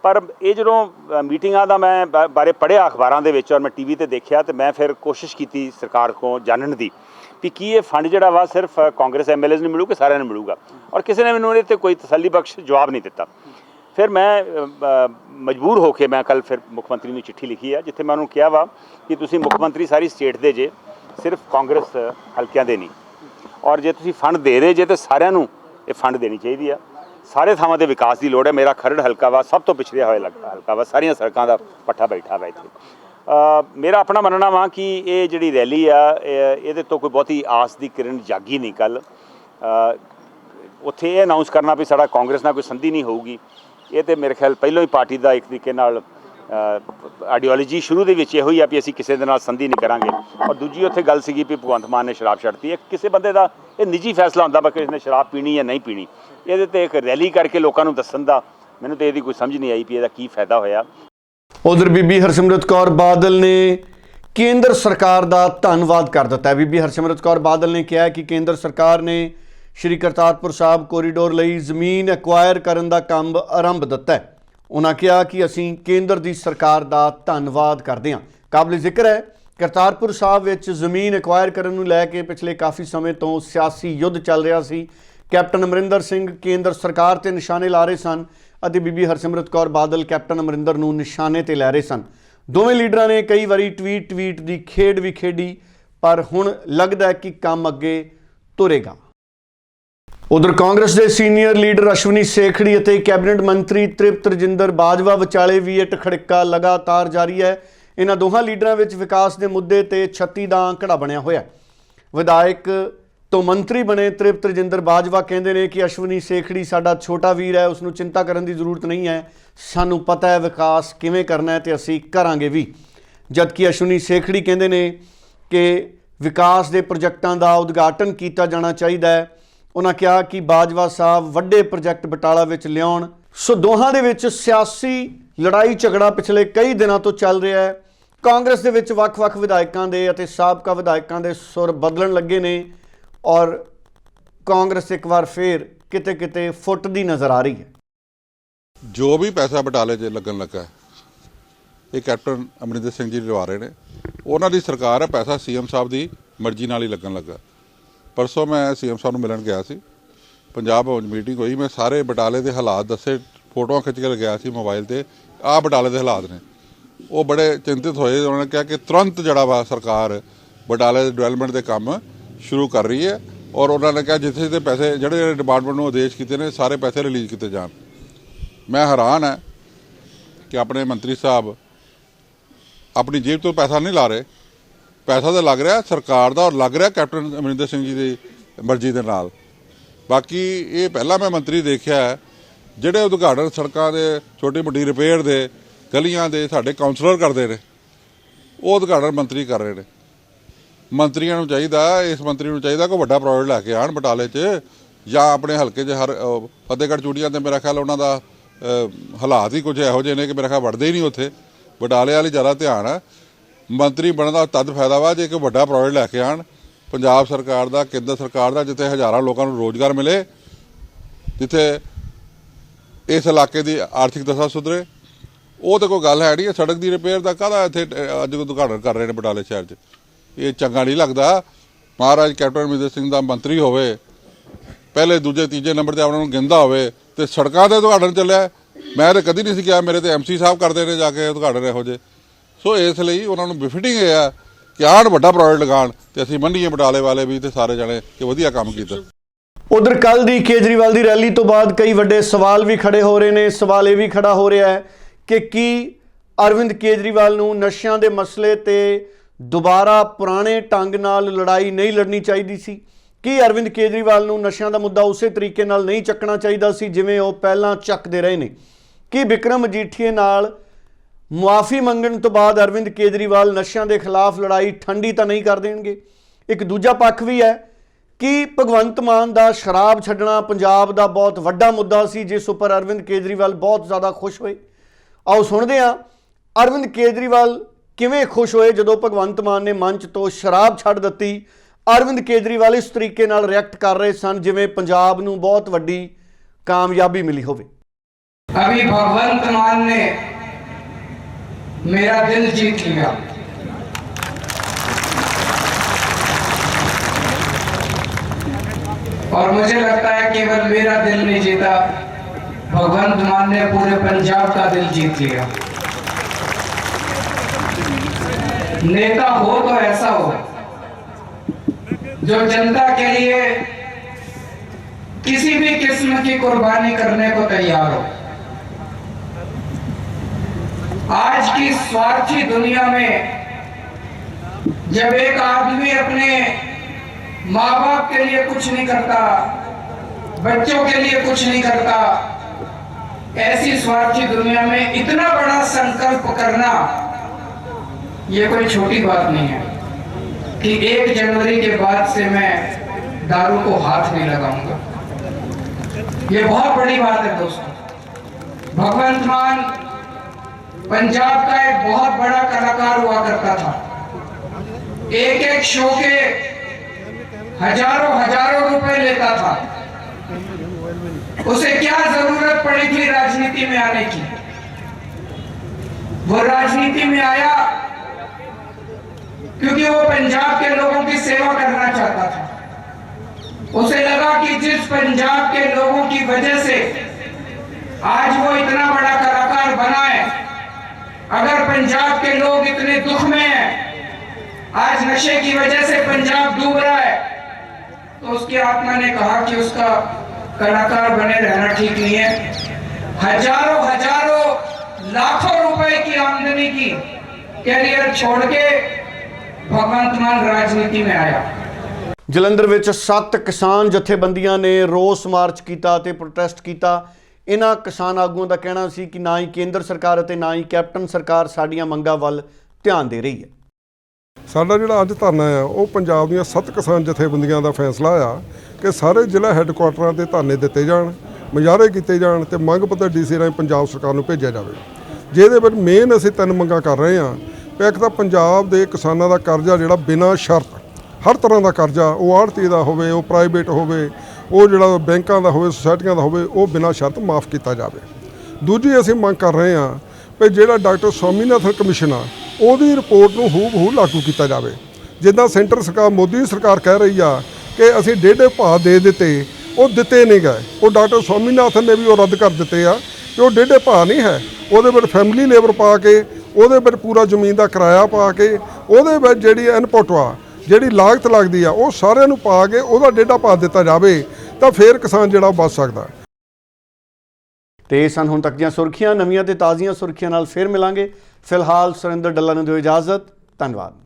ਪਰ ਇਹ ਜਦੋਂ ਮੀਟਿੰਗਾਂ ਦਾ ਮੈਂ ਬਾ- ਬਾਰੇ ਪੜ੍ਹਿਆ ਅਖਬਾਰਾਂ ਦੇ ਵਿੱਚ ਔਰ ਮੈਂ ਟੀਵੀ ਤੇ ਦੇਖਿਆ ਤੇ ਮੈਂ ਫਿਰ ਕੋਸ਼ਿਸ਼ ਕੀਤੀ ਸਰਕਾਰ ਕੋਲ ਜਾਣਨ ਦੀ ਵੀ ਕੀ ਇਹ ਫੰਡ ਜਿਹੜਾ ਵਾ ਸਿਰਫ ਅ, ਕਾਂਗਰਸ ਐਮਐਲਏਜ਼ ਨੂੰ ਮਿਲੂ ਕਿ ਸਾਰਿਆਂ ਨੂੰ ਮਿਲੂਗਾ। ਔਰ ਕਿਸੇ ਨੇ ਮੈਨੂੰ ਇਹਦੇ ਤੇ ਕੋਈ ਤਸੱਲੀ ਬਖਸ਼ ਜਵਾਬ ਨਹੀਂ ਦਿੱਤਾ। ਫਿਰ ਮੈਂ ਮਜਬੂਰ ਹੋ ਕੇ ਮੈਂ ਕੱਲ ਫਿਰ ਮੁੱਖ ਮੰਤਰੀ ਨੂੰ ਚਿੱਠੀ ਲਿਖੀ ਆ ਜਿੱਥੇ ਮੈਂ ਉਹਨੂੰ ਕਿਹਾ ਵਾ ਕਿ ਤੁਸੀਂ ਮੁੱਖ ਮੰਤਰੀ ਸਾਰੀ ਸਟੇਟ ਦੇ ਜੇ ਸਿਰਫ ਕਾਂਗਰਸ ਹਲਕਿਆਂ ਦੇ ਨਹੀਂ। ਔਰ ਜੇ ਤੁਸੀਂ ਫੰਡ ਦੇ ਰਹੇ ਜੇ ਤੇ ਸਾਰਿਆਂ ਨੂੰ ਇਹ ਫੰਡ ਦੇਣੀ ਚਾਹੀਦੀ ਆ। ਸਾਰੇ ਥਾਵਾਂ ਤੇ ਵਿਕਾਸ ਦੀ ਲੋੜ ਹੈ। ਮੇਰਾ ਖਰੜ ਹਲਕਾ ਵਾ, ਸਭ ਤੋਂ ਪਿਛੜਿਆ ਹੋਇਆ ਹਲਕਾ ਵਾ। ਸਾਰੀਆਂ ਸੜਕਾਂ ਦਾ ਪੱਠਾ ਬੈਠਾ ਵਾ ਇੱਥੇ। ਮੇਰਾ ਆਪਣਾ ਮੰਨਣਾ ਵਾ ਕਿ ਇਹ ਜਿਹੜੀ ਰੈਲੀ ਆ, ਇਹ- ਇਹਦੇ ਤੋਂ ਕੋਈ ਬਹੁਤੀ ਆਸ ਦੀ ਕਿਰਨ ਜਾਗੀ ਨਹੀਂ ਕੱਲ ਉੱਥੇ ਇਹ ਅਨਾਉਂਸ ਕਰਨਾ ਵੀ ਸਾਡਾ ਕਾਂਗਰਸ ਨਾਲ ਕੋਈ ਸੰਧੀ ਨਹੀਂ ਹੋਊਗੀ। ਇਹ ਤੇ ਮੇਰੇ ਖਿਆਲ ਪਹਿਲਾਂ ਹੀ ਪਾਰਟੀ ਦਾ ਇੱਕ ਤਰੀਕੇ ਨਾਲ ਆਈਡੀਓਲੋਜੀ ਸ਼ੁਰੂ ਦੇ ਵਿੱਚ ਇਹੋ ਹੀ ਆ ਵੀ ਅਸੀਂ ਕਿਸੇ ਦੇ ਨਾਲ ਸੰਧੀ ਨਹੀਂ ਕਰਾਂਗੇ। ਔਰ ਦੂਜੀ ਉੱਥੇ ਗੱਲ ਸੀਗੀ ਵੀ ਭਗਵੰਤ ਮਾਨ ਨੇ ਸ਼ਰਾਬ ਛੱਡਤੀ ਹੈ। ਕਿਸੇ ਬੰਦੇ ਦਾ ਇਹ ਨਿੱਜੀ ਫੈਸਲਾ ਹੁੰਦਾ ਵਾ ਕਿਸੇ ਨੇ ਸ਼ਰਾਬ ਪੀਣੀ ਜਾਂ ਨਹੀਂ ਪੀਣੀ। ਇਹਦੇ ਤੇ ਇੱਕ ਰੈਲੀ ਕਰਕੇ ਲੋਕਾਂ ਨੂੰ ਦੱਸਣ ਦਾ ਮੈਨੂੰ ਤੇ ਇਹਦੀ ਕੋਈ ਸਮਝ ਨਹੀਂ ਆਈ ਵੀ ਇਹਦਾ ਕੀ ਫਾਇਦਾ ਹੋਇਆ। ਉਧਰ ਬੀਬੀ ਹਰਸਿਮਰਤ ਕੌਰ ਬਾਦਲ ਨੇ ਕੇਂਦਰ ਸਰਕਾਰ ਦਾ ਧੰਨਵਾਦ ਕਰ ਦਿੱਤਾ ਹੈ। ਬੀਬੀ ਹਰਸਿਮਰਤ ਕੌਰ ਬਾਦਲ ਨੇ ਕਿਹਾ ਕਿ ਕੇਂਦਰ ਸਰਕਾਰ ਨੇ ਸ਼੍ਰੀ ਕਰਤਾਰਪੁਰ ਸਾਹਿਬ ਕੋਰੀਡੋਰ ਲਈ ਜ਼ਮੀਨ ਐਕਵਾਇਰ ਕਰਨ ਦਾ ਕੰਮ ਆਰੰਭ ਦਿੱਤਾ ਹੈ। ਉਹਨਾਂ ਕਿਹਾ ਕਿ ਅਸੀਂ ਕੇਂਦਰ ਦੀ ਸਰਕਾਰ ਦਾ ਧੰਨਵਾਦ ਕਰਦੇ ਹਾਂ। ਕਾਬਲੇ ਜ਼ਿਕਰ ਹੈ, ਕਰਤਾਰਪੁਰ ਸਾਹਿਬ ਵਿੱਚ ਜ਼ਮੀਨ ਐਕਵਾਇਰ ਕਰਨ ਨੂੰ ਲੈ ਕੇ ਪਿਛਲੇ ਕਾਫੀ ਸਮੇਂ ਤੋਂ ਸਿਆਸੀ ਯੁੱਧ ਚੱਲ ਰਿਹਾ ਸੀ। ਕੈਪਟਨ ਅਮਰਿੰਦਰ ਸਿੰਘ ਕੇਂਦਰ ਸਰਕਾਰ ਤੇ ਨਿਸ਼ਾਨੇ ਲਾ ਰਹੇ ਸਨ ਅਤੇ ਬੀਬੀ ਹਰਸਿਮਰਤ ਕੌਰ ਬਾਦਲ ਕੈਪਟਨ ਅਮਰਿੰਦਰ ਨੂੰ ਨਿਸ਼ਾਨੇ ਤੇ ਲੈ ਰਹੇ ਸਨ। ਦੋਵੇਂ ਲੀਡਰਾਂ ਨੇ ਕਈ ਵਾਰੀ ਟਵੀਟ ਟਵੀਟ ਦੀ ਖੇਡ ਵੀ ਖੇਡੀ, ਪਰ ਹੁਣ ਲੱਗਦਾ ਹੈ ਕਿ ਕੰਮ ਅੱਗੇ ਤੁਰੇਗਾ। ਉਧਰ ਕਾਂਗਰਸ ਦੇ ਸੀਨੀਅਰ ਲੀਡਰ ਅਸ਼ਵਨੀ ਸੇਖੜੀ ਅਤੇ ਕੈਬਨਿਟ ਮੰਤਰੀ ਤ੍ਰਿਪਤ ਰਜਿੰਦਰ ਬਾਜਵਾ ਵਿਚਾਲੇ ਵੀ ਇਹ ਟਖੜਕਾ ਲਗਾਤਾਰ ਜਾਰੀ ਹੈ। ਇਹਨਾਂ ਦੋਹਾਂ ਲੀਡਰਾਂ ਵਿੱਚ ਵਿਕਾਸ ਦੇ ਮੁੱਦੇ ਤੇ 36 ਦਾ ਅੰਕੜਾ ਬਣਿਆ ਹੋਇਆ ਵਿਧਾਇਕ ਤੋਂ ਮੰਤਰੀ ਬਣੇ ਤ੍ਰਿਪਤ ਰਜਿੰਦਰ ਬਾਜਵਾ ਕਹਿੰਦੇ ਨੇ ਕਿ ਅਸ਼ਵਨੀ ਸੇਖੜੀ ਸਾਡਾ ਛੋਟਾ ਵੀਰ ਹੈ ਉਸ ਨੂੰ ਚਿੰਤਾ ਕਰਨ ਦੀ ਜ਼ਰੂਰਤ ਨਹੀਂ ਹੈ। ਸਾਨੂੰ ਪਤਾ ਹੈ ਵਿਕਾਸ ਕਿਵੇਂ ਕਰਨਾ ਹੈ ਤੇ ਅਸੀਂ ਕਰਾਂਗੇ ਵੀ। ਜਦਕਿ ਅਸ਼ਵਨੀ ਸੇਖੜੀ ਕਹਿੰਦੇ ਨੇ ਕਿ ਵਿਕਾਸ ਦੇ ਪ੍ਰੋਜੈਕਟਾਂ ਦਾ ਉਦਘਾਟਨ ਕੀਤਾ ਜਾਣਾ ਚਾਹੀਦਾ ਹੈ ਉਹਨਾਂ ਕਿਹਾ ਕਿ ਬਾਜਵਾ ਸਾਹਿਬ ਵੱਡੇ ਪ੍ਰੋਜੈਕਟ ਬਟਾਲਾ ਵਿੱਚ ਲਿਆਉਣ। ਸੋ ਦੋਹਾਂ ਦੇ ਵਿੱਚ ਸਿਆਸੀ ਲੜਾਈ ਝਗੜਾ ਪਿਛਲੇ ਕਈ ਦਿਨਾਂ ਤੋਂ ਚੱਲ ਰਿਹਾ ਹੈ। ਕਾਂਗਰਸ ਦੇ ਵਿੱਚ ਵੱਖ-ਵੱਖ ਵਿਧਾਇਕਾਂ ਦੇ ਅਤੇ ਸਾਬਕਾ ਵਿਧਾਇਕਾਂ ਦੇ ਸੁਰ ਬਦਲਣ ਲੱਗੇ ਨੇ ਔਰ ਕਾਂਗਰਸ ਇੱਕ ਵਾਰ ਫੇਰ ਕਿਤੇ-ਕਿਤੇ ਫੁੱਟਦੀ ਨਜ਼ਰ ਆ ਰਹੀ ਹੈ। ਜੋ ਵੀ ਪੈਸਾ ਬਟਾਲੇ 'ਚ ਲੱਗਣ ਲੱਗਾ ਇਹ ਕੈਪਟਨ ਅਮਰਿੰਦਰ ਸਿੰਘ ਜੀ ਲਵਾ ਰਹੇ ਨੇ। ਉਹਨਾਂ ਦੀ ਸਰਕਾਰ ਹੈ, ਪੈਸਾ ਸੀਐਮ ਸਾਹਿਬ ਦੀ ਮਰਜ਼ੀ ਨਾਲ ਹੀ ਲੱਗਣ ਲੱਗਾ। ਪਰਸੋਂ ਮੈਂ ਸੀਐਮ ਸਾਹਿਬ ਨੂੰ ਮਿਲਣ ਗਿਆ ਸੀ। ਪੰਜਾਬ ਭਵਨ 'ਚ ਮੀਟਿੰਗ ਹੋਈ। ਮੈਂ ਸਾਰੇ ਬਟਾਲੇ ਦੇ ਹਾਲਾਤ ਦੱਸੇ, ਫੋਟੋਆਂ ਖਿੱਚ ਕੇ ਗਿਆ ਸੀ ਮੋਬਾਈਲ ਤੇ। ਆਹ ਬਟਾਲੇ ਦੇ ਹਾਲਾਤ ਨੇ। ਉਹ ਬੜੇ ਚਿੰਤਿਤ ਹੋਏ। ਉਹਨਾਂ ਨੇ ਕਿਹਾ ਕਿ ਤੁਰੰਤ ਜਿਹੜਾ ਵਾ ਸਰਕਾਰ ਬਟਾਲੇ ਦੇ ਡਿਵੈਲਪਮੈਂਟ ਦੇ ਕੰਮ ਸ਼ੁਰੂ ਕਰ ਰਹੀ ਹੈ ਔਰ ਉਹਨਾਂ ਨੇ ਕਿਹਾ ਜਿੱਥੇ ਜਿੱਥੇ ਪੈਸੇ, ਜਿਹੜੇ ਜਿਹੜੇ ਡਿਪਾਰਟਮੈਂਟ ਨੂੰ ਆਦੇਸ਼ ਕੀਤੇ ਨੇ, ਸਾਰੇ ਪੈਸੇ ਰਿਲੀਜ਼ ਕੀਤੇ ਜਾਣ। ਮੈਂ ਹੈਰਾਨ ਹਾਂ ਕਿ ਆਪਣੇ ਮੰਤਰੀ ਸਾਹਿਬ ਆਪਣੀ ਜੇਬ ਤੋਂ ਪੈਸਾ ਨਹੀਂ ਲਾ ਰਹੇ। ਪੈਸਾ ਤਾਂ ਲੱਗ ਰਿਹਾ, ਸਰਕਾਰ ਦਾ ਔਰ ਲੱਗ ਰਿਹਾ ਕੈਪਟਨ ਅਮਰਿੰਦਰ ਸਿੰਘ ਜੀ ਦੀ ਮਰਜ਼ੀ ਦੇ ਨਾਲ। ਬਾਕੀ ਇਹ ਪਹਿਲਾਂ ਮੈਂ ਮੰਤਰੀ ਦੇਖਿਆ ਜਿਹੜੇ ਉਦਘਾਟਨ ਸੜਕਾਂ ਦੇ ਛੋਟੀ ਮੋਟੀ ਰਿਪੇਅਰ ਦੇ, ਗਲੀਆਂ ਦੇ ਸਾਡੇ ਕਾਉਂਸਲਰ ਕਰਦੇ ਨੇ, ਉਹ ਉਦਘਾਟਨ ਮੰਤਰੀ ਕਰ ਰਹੇ ਨੇ। ਮੰਤਰੀਆਂ ਨੂੰ ਚਾਹੀਦਾ, ਇਸ ਮੰਤਰੀ ਨੂੰ ਚਾਹੀਦਾ ਕੋਈ ਵੱਡਾ ਪ੍ਰੋਜੈਕਟ ਲੈ ਕੇ ਆਣ ਬਟਾਲੇ 'ਚ, ਜਾਂ ਆਪਣੇ ਹਲਕੇ 'ਚ ਹਰ ਫਤਿਹਗੜ੍ਹ ਚੂੜੀਆਂ ਤੇ ਮੇਰਾ ਖਿਆਲ ਉਹਨਾਂ ਦਾ ਹਾਲਾਤ ਹੀ ਕੁਝ ਇਹੋ ਜਿਹੇ ਨੇ ਕਿ ਮੇਰਾ ਖਿਆਲ ਵੜਦੇ ਹੀ ਨਹੀਂ ਉੱਥੇ। ਬਟਾਲੇ ਵਾਲੀ ਜ਼ਿਆਦਾ ਧਿਆਨ ਹੈ। ਮੰਤਰੀ ਬਣਨ ਦਾ ਤਦ ਫਾਇਦਾ ਵਾ ਜੇ ਇੱਕ ਵੱਡਾ ਪ੍ਰੋਜੈਕਟ ਲੈ ਕੇ ਆਣ। ਪੰਜਾਬ ਸਰਕਾਰ ਦਾ ਕੇਂਦਰ ਸਰਕਾਰ ਦਾ ਜਿੱਥੇ ਹਜ਼ਾਰਾਂ ਲੋਕਾਂ ਨੂੰ ਰੋਜ਼ਗਾਰ ਮਿਲੇ ਜਿੱਥੇ ਇਸ ਇਲਾਕੇ ਦੀ ਆਰਥਿਕ ਦਸ਼ਾ ਸੁਧਰੇ। ਉਹ ਤਾਂ ਕੋਈ ਗੱਲ ਹੈ ਨਹੀਂ ਇਹ ਸੜਕ ਦੀ ਰਿਪੇਅਰ ਦਾ ਕਾਹਦਾ ਇੱਥੇ ਅਹ, ਅੱਜ ਉਦਘਾਟਨ ਕਰ ਰਹੇ ਨੇ ਬਟਾਲੇ ਸ਼ਹਿਰ 'ਚ। ਇਹ ਚੰਗਾ ਨਹੀਂ ਲੱਗਦਾ। ਮਹਾਰਾਜ ਕੈਪਟਨ ਅਮਰਿੰਦਰ ਸਿੰਘ ਦਾ ਮੰਤਰੀ ਹੋਵੇ ਪਹਿਲੇ ਦੂਜੇ ਤੀਜੇ ਨੰਬਰ ਤੇ ਆਪਣਾ ਨੂੰ ਗਿੰਦਾ ਹੋਵੇ ਤੇ ਸੜਕਾਂ ਦੇ ਉਦਘਾਟਨ ਚੱਲਿਆ। ਮੈਂ ਤਾਂ ਕਦੀ ਨਹੀਂ ਸੀ ਕਿਹਾ ਮੇਰੇ ਤੇ ਐਮਸੀ ਸਾਹਿਬ ਕਰਦੇ ਨੇ ਜਾ ਕੇ ਉਦਘਾਟਨ ਇਹੋ ਜਿਹੇ। ਸੋ ਇਸ ਲਈ ਉਹਨਾਂ ਨੂੰ ਬਿਫਿਟਿੰਗ ਇਹ ਆ ਕਿ ਆਣ ਵੱਡਾ ਪ੍ਰੋਜੈਕਟ ਲਗਾਉਣ ਤੇ ਅਸੀਂ ਮੰਡੀਏ ਬਟਾਲੇ ਵਾਲੇ ਵੀ ਤੇ ਸਾਰੇ ਜਣੇ ਕਿ ਵਧੀਆ ਕੰਮ ਕੀਤਾ। ਉਧਰ ਕੱਲ ਦੀ ਕੇਜਰੀਵਾਲ ਦੀ ਰੈਲੀ ਤੋਂ ਬਾਅਦ ਕਈ ਵੱਡੇ ਸਵਾਲ ਵੀ ਖੜੇ ਹੋ ਰਹੇ ਨੇ। ਸਵਾਲ ਇਹ ਵੀ ਖੜਾ ਹੋ ਰਿਹਾ ਹੈ ਕਿ ਕੀ ਅਰਵਿੰਦ ਕੇਜਰੀਵਾਲ ਨੂੰ ਨਸ਼ਿਆਂ ਦੇ ਮਸਲੇ ਤੇ ਦੁਬਾਰਾ ਪੁਰਾਣੇ ਢੰਗ ਨਾਲ ਲੜਾਈ ਨਹੀਂ ਲੜਨੀ ਚਾਹੀਦੀ ਸੀ? ਕੀ ਅਰਵਿੰਦ ਕੇਜਰੀਵਾਲ ਨੂੰ ਨਸ਼ਿਆਂ ਦਾ ਮੁੱਦਾ ਉਸੇ ਤਰੀਕੇ ਨਾਲ ਨਹੀਂ ਚੱਕਣਾ ਚਾਹੀਦਾ ਸੀ, ਜਿਵੇਂ ਉਹ ਪਹਿਲਾਂ ਚੱਕਦੇ ਰਹੇ ਨੇ? ਕੀ ਵਿਕਰਮ ਮਜੀਠੀਏ ਨਾਲ ਮੁਆਫੀ ਮੰਗਣ ਤੋਂ ਬਾਅਦ ਅਰਵਿੰਦ ਕੇਜਰੀਵਾਲ ਨਸ਼ਿਆਂ ਦੇ ਖਿਲਾਫ ਲੜਾਈ ਠੰਡੀ ਤਾਂ ਨਹੀਂ ਕਰ ਦੇਣਗੇ। ਇੱਕ ਦੂਜਾ ਪੱਖ ਵੀ ਹੈ ਕਿ ਭਗਵੰਤ ਮਾਨ ਦਾ ਸ਼ਰਾਬ ਛੱਡਣਾ ਪੰਜਾਬ ਦਾ ਬਹੁਤ ਵੱਡਾ ਮੁੱਦਾ ਸੀ, ਜਿਸ ਉੱਪਰ ਅਰਵਿੰਦ ਕੇਜਰੀਵਾਲ ਬਹੁਤ ਜ਼ਿਆਦਾ ਖੁਸ਼ ਹੋਏ। ਆਓ ਸੁਣਦੇ ਹਾਂ, ਅਰਵਿੰਦ ਕੇਜਰੀਵਾਲ ਕਿਵੇਂ ਖੁਸ਼ ਹੋਏ ਜਦੋਂ ਭਗਵੰਤ ਮਾਨ ਨੇ ਮੰਚ ਤੋਂ ਸ਼ਰਾਬ ਛੱਡ ਦਿੱਤੀ। ਅਰਵਿੰਦ ਕੇਜਰੀਵਾਲ ਇਸ ਤਰੀਕੇ ਨਾਲ ਰਿਐਕਟ ਕਰ ਰਹੇ ਸਨ, ਜਿਵੇਂ ਪੰਜਾਬ ਨੂੰ ਬਹੁਤ ਵੱਡੀ ਕਾਮਯਾਬੀ ਮਿਲੀ ਹੋਵੇ। ਅਭੀ ਭਗਵੰਤ ਮਾਨ ਨੇ मेरा दिल जीत लिया। और मुझे लगता है केवल मेरा दिल नहीं जीता, भगवंत मान ने पूरे पंजाब का दिल जीत लिया। नेता हो तो ऐसा हो, जो जनता के लिए किसी भी किस्म की कुर्बानी करने को तैयार हो। आज की स्वार्थी दुनिया में जब एक आदमी अपने माँ बाप के लिए कुछ नहीं करता, बच्चों के लिए कुछ नहीं करता, ऐसी स्वार्थी दुनिया में इतना बड़ा संकल्प करना, ये कोई छोटी बात नहीं है कि एक जनवरी के बाद से मैं दारू को हाथ नहीं लगाऊँगा। ये बहुत बड़ी बात है दोस्तों। भगवंत मान पंजाब का एक बहुत बड़ा कलाकार हुआ करता था। एक एक शो के हज़ारों हज़ारों रुपए लेता था। उसे क्या ज़रूरत पड़ी थी राजनीति में आने की? वो राजनीति में आया क्योंकि वो पंजाब के लोगों की सेवा करना चाहता था। उसे लगा कि जिस पंजाब के लोगों की वजह से आज वो इतना बड़ा कलाकार बना है अगर पंजाब के लोग इतने दुख में हैं आज नशे की वजह से पंजाब डूब रहा है तो उसकी आत्मा ने कहा कि उसका कलाकार बने रहना ठीक नहीं है हजारों हजारों लाखों रुपए की आमदनी की कैरियर छोड़ के भगवंत मान राजनीति में आया ਜਲੰਧਰ ਵਿੱਚ ਸੱਤ ਕਿਸਾਨ ਜਥੇਬੰਦੀਆਂ ਨੇ ਰੋਸ ਮਾਰਚ ਕੀਤਾ ਤੇ ਪ੍ਰੋਟੈਸਟ ਕੀਤਾ ਇਹਨਾਂ ਕਿਸਾਨ ਆਗੂਆਂ ਦਾ ਕਹਿਣਾ ਸੀ ਕਿ ਨਾ ਹੀ ਕੇਂਦਰ ਸਰਕਾਰ ਅਤੇ ਨਾ ਹੀ ਕੈਪਟਨ ਸਰਕਾਰ ਸਾਡੀਆਂ ਮੰਗਾਂ ਵੱਲ ਧਿਆਨ ਦੇ ਰਹੀ ਹੈ। ਸਾਡਾ ਜਿਹੜਾ ਅੱਜ ਧਰਨਾ ਆ, ਉਹ ਪੰਜਾਬ ਦੀਆਂ ਸੱਤ ਕਿਸਾਨ ਜਥੇਬੰਦੀਆਂ ਦਾ ਫੈਸਲਾ ਆ ਕਿ ਸਾਰੇ ਜ਼ਿਲ੍ਹਾ ਹੈੱਡਕੁਆਟਰਾਂ ਤੇ ਧਰਨੇ ਦਿੱਤੇ ਜਾਣ, ਮੁਜ਼ਾਹਰੇ ਕੀਤੇ ਜਾਣ ਤੇ ਮੰਗ ਪੱਤਰ ਡੀਸੀ ਰਾਹੀਂ ਪੰਜਾਬ ਸਰਕਾਰ ਨੂੰ ਭੇਜਿਆ ਜਾਵੇ। ਜਿਹਦੇ ਵਿੱਚ ਮੇਨ ਅਸੀਂ ਤਿੰਨ ਮੰਗਾਂ ਕਰ ਰਹੇ ਹਾਂ। ਇੱਕ ਤਾਂ ਪੰਜਾਬ ਦੇ ਕਿਸਾਨਾਂ ਦਾ ਕਰਜ਼ਾ ਜਿਹੜਾ ਬਿਨਾਂ ਸ਼ਰਤ ਹਰ ਤਰ੍ਹਾਂ ਦਾ ਕਰਜ਼ਾ, ਉਹ ਆੜਤੀ ਦਾ ਹੋਵੇ, ਉਹ ਪ੍ਰਾਈਵੇਟ ਹੋਵੇ ਉਹ ਜਿਹੜਾ ਬੈਂਕਾਂ ਦਾ ਹੋਵੇ, ਸੁਸਾਇਟੀਆਂ ਦਾ ਹੋਵੇ, ਉਹ ਬਿਨਾਂ ਸ਼ਰਤ ਮਾਫ ਕੀਤਾ ਜਾਵੇ। ਦੂਜੀ ਅਸੀਂ ਮੰਗ ਕਰ ਰਹੇ ਹਾਂ ਵੀ ਜਿਹੜਾ ਡਾਕਟਰ ਸਵਾਮੀਨਾਥਨ ਕਮਿਸ਼ਨ ਆ, ਉਹਦੀ ਰਿਪੋਰਟ ਨੂੰ ਹੂਬਹੂ ਲਾਗੂ ਕੀਤਾ ਜਾਵੇ। ਜਿੱਦਾਂ ਸੈਂਟਰ ਸਰਕਾਰ, ਮੋਦੀ ਸਰਕਾਰ ਕਹਿ ਰਹੀ ਆ ਕਿ ਅਸੀਂ ਡੇਢੇ ਭਾਅ ਦੇ ਦਿੱਤੇ, ਉਹ ਦਿੱਤੇ ਨਹੀਂ ਗਏ। ਉਹ ਡਾਕਟਰ ਸਵਾਮੀਨਾਥਨ ਨੇ ਵੀ ਉਹ ਰੱਦ ਕਰ ਦਿੱਤੇ ਆ ਕਿ ਉਹ ਡੇਢੇ ਭਾਅ ਨਹੀਂ ਹੈ। ਉਹਦੇ ਵਿੱਚ ਫੈਮਿਲੀ ਲੇਬਰ ਪਾ ਕੇ, ਉਹਦੇ ਵਿੱਚ ਪੂਰਾ ਜ਼ਮੀਨ ਦਾ ਕਿਰਾਇਆ ਪਾ ਕੇ, ਉਹਦੇ ਵਿੱਚ ਜਿਹੜੀ ਇਨਪੁਟ ਆ ਜਿਹੜੀ ਲਾਗਤ ਲੱਗਦੀ ਆ, ਉਹ ਸਾਰਿਆਂ ਨੂੰ ਪਾ ਕੇ ਉਹਦਾ ਡੇਢਾ ਪਾ ਦਿੱਤਾ ਜਾਵੇ, ਤਾਂ ਫੇਰ ਕਿਸਾਨ ਜਿਹੜਾ ਉਹ ਬਚ ਸਕਦਾ। ਤੇ ਇਹ ਸਨ ਹੁਣ ਤੱਕ ਦੀਆਂ ਸੁਰਖੀਆਂ, ਨਵੀਆਂ ਤੇ ਤਾਜ਼ੀਆਂ ਸੁਰਖੀਆਂ ਨਾਲ ਫੇਰ ਮਿਲਾਂਗੇ। ਫਿਲਹਾਲ ਸੁਰਿੰਦਰ ਡੱਲਾ ਨੂੰ ਦਿਓ ਇਜਾਜ਼ਤ। ਧੰਨਵਾਦ।